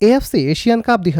AFC Asian cup দুই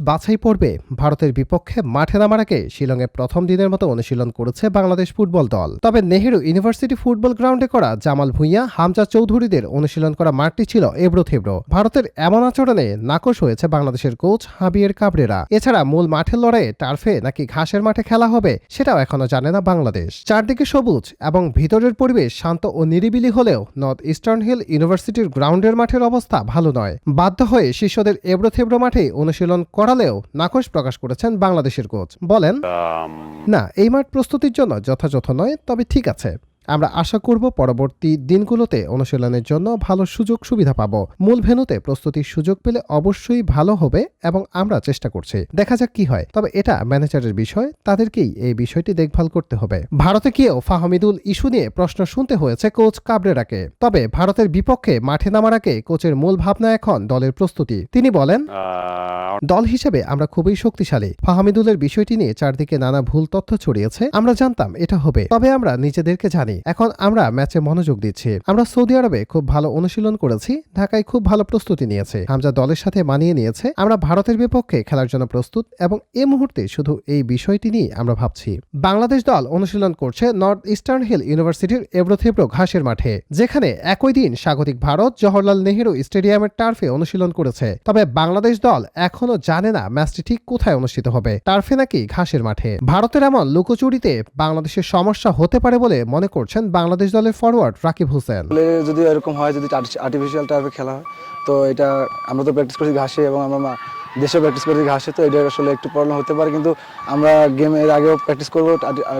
বাছাই পর্বে ভারতের বিপক্ষে মাঠে নামার আগে শিলংয়ে প্রথম দিনের মতো অনুশীলন করেছে বাংলাদেশ ফুটবল দল। তবে নেহেরু ইউনিভার্সিটি ফুটবল গ্রাউন্ডে করা জামাল ভুঁইয়া, হামজা চৌধুরীদের অনুশীলন করা মাঠটি ছিল এবড়ো থেবড়ো। ভারতের এমন আচরণে নাকশ হয়েছে বাংলাদেশের কোচ হাবিয়ের কাবরেরা। এছাড়া মূল মাঠের লড়াইয়ে টার্ফে নাকি ঘাসের মাঠে খেলা হবে সেটাও এখনও জানে না বাংলাদেশ। চারদিকে সবুজ এবং ভিতরের পরিবেশ শান্ত ও নিরিবিলি হলেও নর্থ ইস্টার্ন হিল ইউনিভার্সিটির গ্রাউন্ডের মাঠের অবস্থা ভালো নয়। বাধ্য হয়ে শিষ্যদের এবড়ো থেবড়ো মাঠে অনুশীলন করালেও নাকশ প্রকাশ করেছেন বাংলাদেশের কোচ। বলেন না এই মাঠ প্রস্তুতির জন্য যথাযথ নয় তবে ঠিক আছে। আমরা আশা করব পরবর্তী দিনগুলোতে অনুশীলনের জন্য ভালো সুযোগ সুবিধা পাব। মূল ভেনুতে প্রস্তুতির সুযোগ পেলে অবশ্যই ভালো হবে এবং আমরা চেষ্টা করছি। দেখা যাক কি হয়। তবে এটা ম্যানেজারের বিষয়, তাদেরকেই এই বিষয়টি দেখভাল করতে হবে। ভারতে গিয়েও ফাহমিদুল ইস্যু নিয়ে প্রশ্ন শুনতে হয়েছে কোচ কাবরেরাকে। তবে ভারতের বিপক্ষে মাঠে নামার আগে কোচের মূল ভাবনা এখন দলের প্রস্তুতি। তিনি বলেন, দল হিসেবে আমরা খুবই শক্তিশালী। ফাহামিদুলের বিষয়টি নিয়ে চারদিকে নানা ভুল তথ্য ছড়িয়েছে। আমরা জানতাম এটা হবে। তবে আমরা নিজেদেরকে জানি। এখন আমরা ম্যাচে মনোযোগ দিচ্ছি। আমরা সৌদি আরবে খুব ভালো অনুশীলন করেছি, ঢাকায় খুব ভালো প্রস্তুতি নিয়েছে। হামজা দলের সাথে মানিয়ে নিয়েছে। আমরা ভারতের বিপক্ষে খেলার জন্য প্রস্তুত এবং এই মুহূর্তে শুধু এই বিষয়টি নিয়ে আমরা ভাবছি। বাংলাদেশ দল অনুশীলন করছে নর্থ ইস্টার্ন হিল ইউনিভার্সিটির এবড়োথেবড়ো ঘাসের মাঠে, যেখানে একই দিন স্বাগতিক ভারত জওহরলাল নেহেরু স্টেডিয়ামের টার্ফে অনুশীলন করেছে। তবে বাংলাদেশ দল এখনও জানে না ম্যাচটি ঠিক কোথায় অনুষ্ঠিত হবে। টার্ফে নাকি ঘাসের মাঠে। ভারতের এমন লুকোচুরিতে বাংলাদেশের সমস্যা হতে পারে বলে মনে করছেন বাংলাদেশ দলের ফরওয়ার্ড রাকিব হোসেন। যদি এরকম হয়, যদি আর্টিফিশিয়াল টার্ফে খেলা হয়, তো এটা আমরা তো প্র্যাকটিস করছি ঘাসে এবং আমরা দেশেও প্র্যাকটিস করছি ঘাসে তো এটা আসলে একটু প্রবলেম হতে পারে কিন্তু আমরা গেমের আগেও প্র্যাকটিস করব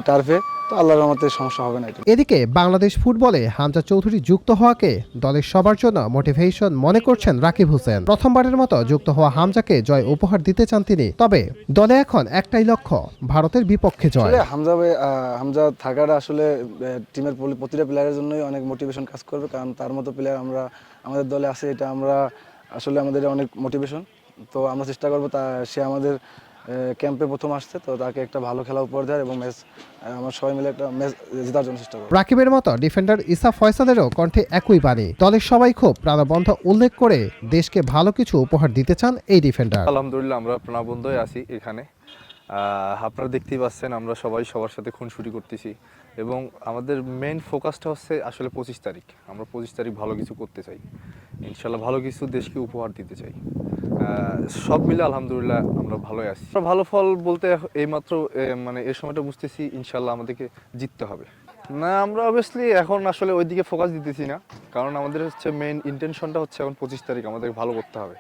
টার্ফে তো আল্লাহর রহমতে সমস্যা হবে না এদিকে বাংলাদেশ ফুটবলে হামজা চৌধুরী যুক্ত হওয়াকে দলের সবার জন্য মোটিভেশন মনে করছেন রাকিব হোসেন। প্রথমবারের মতো যুক্ত হওয়া হামজাকে জয় উপহার দিতে চান তিনি। তবে দলে এখন একটাই লক্ষ্য ভারতের বিপক্ষে জয়। হামজা হামজা থাকাটা আসলে টিমের প্রতিটা প্লেয়ারের জন্যই অনেক মোটিভেশন কাজ করবে কারণ তার মতো প্লেয়ার আমরা আমাদের দলে আছে এটা আমরা আসলে আমাদের অনেক মোটিভেশন তো আমরা চেষ্টা করব তা সে আমাদের ক্যাম্পে প্রথম আসছে তো তাকে একটা ভালো খেলা উপহার দেওয়ার এবং ম্যাচ আমরা সবাই মিলে একটা ম্যাচ জেতার জন্য চেষ্টা করব। রাকিবের মতো ডিফেন্ডার ইসা ফয়সালেরও কণ্ঠে একই বাণী দলের সবাই খুব প্রাণবন্ধ উল্লেখ করে দেশকে ভালো কিছু উপহার দিতে চান এই ডিফেন্ডার আলহামদুলিল্লাহ আমরা প্রাণবন্ধই আছি এখানে। আপনারা দেখতেই পাচ্ছেন আমরা সবাই সবার সাথে খুনসুটি করতেছি। এবং আমাদের মেন ফোকাসটা হচ্ছে আসলে পঁচিশ তারিখ। আমরা পঁচিশ তারিখ ভালো কিছু করতে চাই। ইনশাল্লাহ ভালো কিছু দেশকে উপহার দিতে চাই। সব মিলে আলহামদুলিল্লাহ আমরা ভালোই আছি। ভালো ফল বলতে এইমাত্র মানে এই সময়টা বুঝতেছি ইনশাল্লাহ আমাদেরকে জিততে হবে। না, আমরা অবভিয়াসলি এখন আসলে ওইদিকে ফোকাস দিতেছি না, কারণ আমাদের হচ্ছে মেইন ইন্টেনশনটা হচ্ছে এখন পঁচিশ তারিখ, আমাদেরকে ভালো করতে হবে।